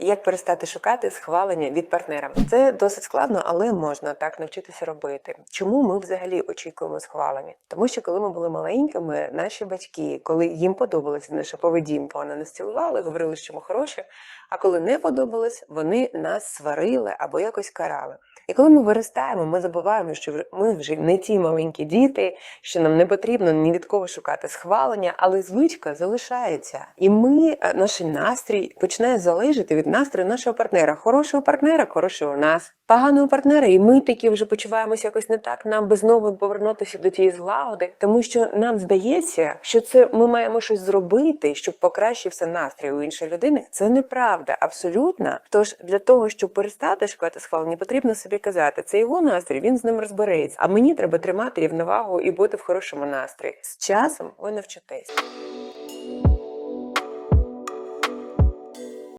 Як перестати шукати схвалення від партнера? Це досить складно, але можна так навчитися робити. Чому ми взагалі очікуємо схвалення? Тому що коли ми були маленькими, наші батьки, коли їм подобалася наша поведінка, вони нас цілували, говорили, що ми хороші. А коли не подобалось, вони нас сварили або якось карали. І коли ми виростаємо, ми забуваємо, що ми вже не ті маленькі діти, що нам не потрібно ні від кого шукати схвалення, але звичка залишається. І ми, е, наш настрій починає залежати від настрою нашого партнера. Хорошого партнера, хорошого нас, поганого партнера, і ми такі вже почуваємося якось не так. Нам би знову повернутися до тієї злагоди, тому що нам здається, що це ми маємо щось зробити, щоб покращився настрій у іншої людини. Це неправда, абсолютно. Тож для того, щоб перестати шукати схвалення, потрібно собі казати, це його настрій, він з ним розбереться. А мені треба тримати рівновагу і бути в хорошому настрої. З часом ви навчитесь.